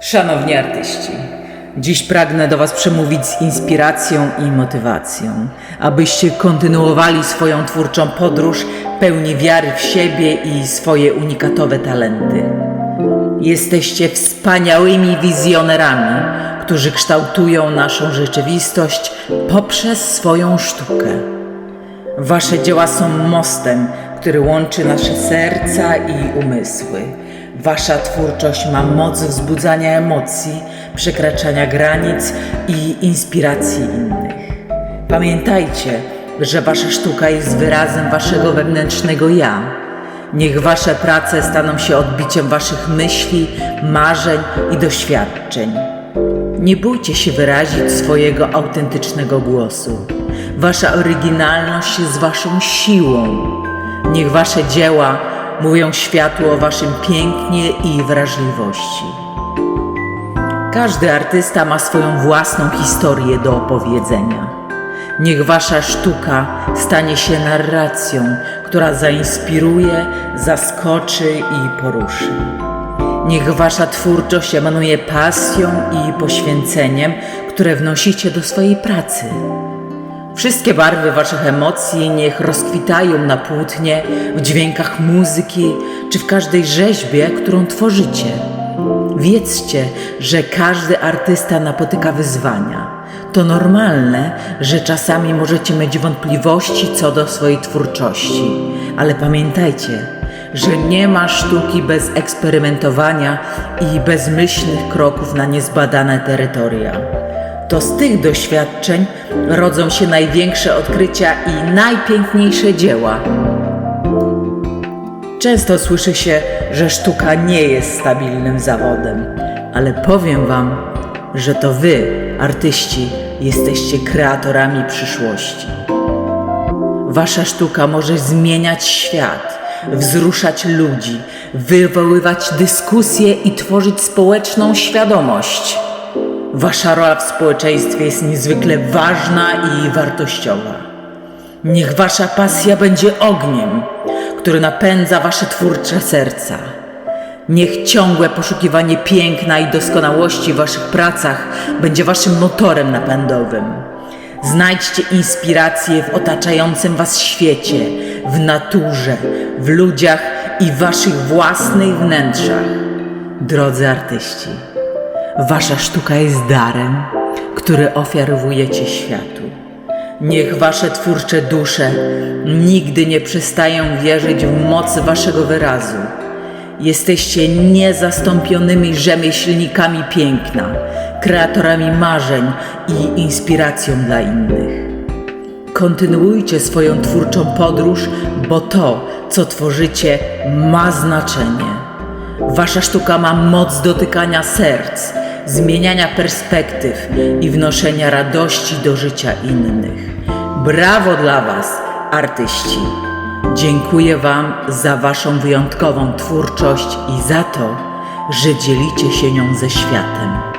Szanowni artyści, dziś pragnę do Was przemówić z inspiracją i motywacją, abyście kontynuowali swoją twórczą podróż pełni wiary w siebie i swoje unikatowe talenty. Jesteście wspaniałymi wizjonerami, którzy kształtują naszą rzeczywistość poprzez swoją sztukę. Wasze dzieła są mostem, który łączy nasze serca i umysły. Wasza twórczość ma moc wzbudzania emocji, przekraczania granic i inspiracji innych. Pamiętajcie, że wasza sztuka jest wyrazem waszego wewnętrznego ja. Niech wasze prace staną się odbiciem waszych myśli, marzeń i doświadczeń. Nie bójcie się wyrazić swojego autentycznego głosu. Wasza oryginalność jest waszą siłą. Niech wasze dzieła mówią światu o waszym pięknie i wrażliwości. Każdy artysta ma swoją własną historię do opowiedzenia. Niech wasza sztuka stanie się narracją, która zainspiruje, zaskoczy i poruszy. Niech wasza twórczość emanuje pasją i poświęceniem, które wnosicie do swojej pracy. Wszystkie barwy waszych emocji niech rozkwitają na płótnie, w dźwiękach muzyki czy w każdej rzeźbie, którą tworzycie. Wiedzcie, że każdy artysta napotyka wyzwania. To normalne, że czasami możecie mieć wątpliwości co do swojej twórczości, ale pamiętajcie, że nie ma sztuki bez eksperymentowania i bezmyślnych kroków na niezbadane terytoria. To z tych doświadczeń rodzą się największe odkrycia i najpiękniejsze dzieła. Często słyszy się, że sztuka nie jest stabilnym zawodem, ale powiem Wam, że to Wy, artyści, jesteście kreatorami przyszłości. Wasza sztuka może zmieniać świat, wzruszać ludzi, wywoływać dyskusje i tworzyć społeczną świadomość. Wasza rola w społeczeństwie jest niezwykle ważna i wartościowa. Niech wasza pasja będzie ogniem, który napędza wasze twórcze serca. Niech ciągłe poszukiwanie piękna i doskonałości w waszych pracach będzie waszym motorem napędowym. Znajdźcie inspirację w otaczającym was świecie, w naturze, w ludziach i waszych własnych wnętrzach. Drodzy artyści, wasza sztuka jest darem, który ofiarowujecie światu. Niech wasze twórcze dusze nigdy nie przestają wierzyć w moc waszego wyrazu. Jesteście niezastąpionymi rzemieślnikami piękna, kreatorami marzeń i inspiracją dla innych. Kontynuujcie swoją twórczą podróż, bo to, co tworzycie, ma znaczenie. Wasza sztuka ma moc dotykania serc, zmieniania perspektyw i wnoszenia radości do życia innych. Brawo dla Was, artyści! Dziękuję Wam za Waszą wyjątkową twórczość i za to, że dzielicie się nią ze światem.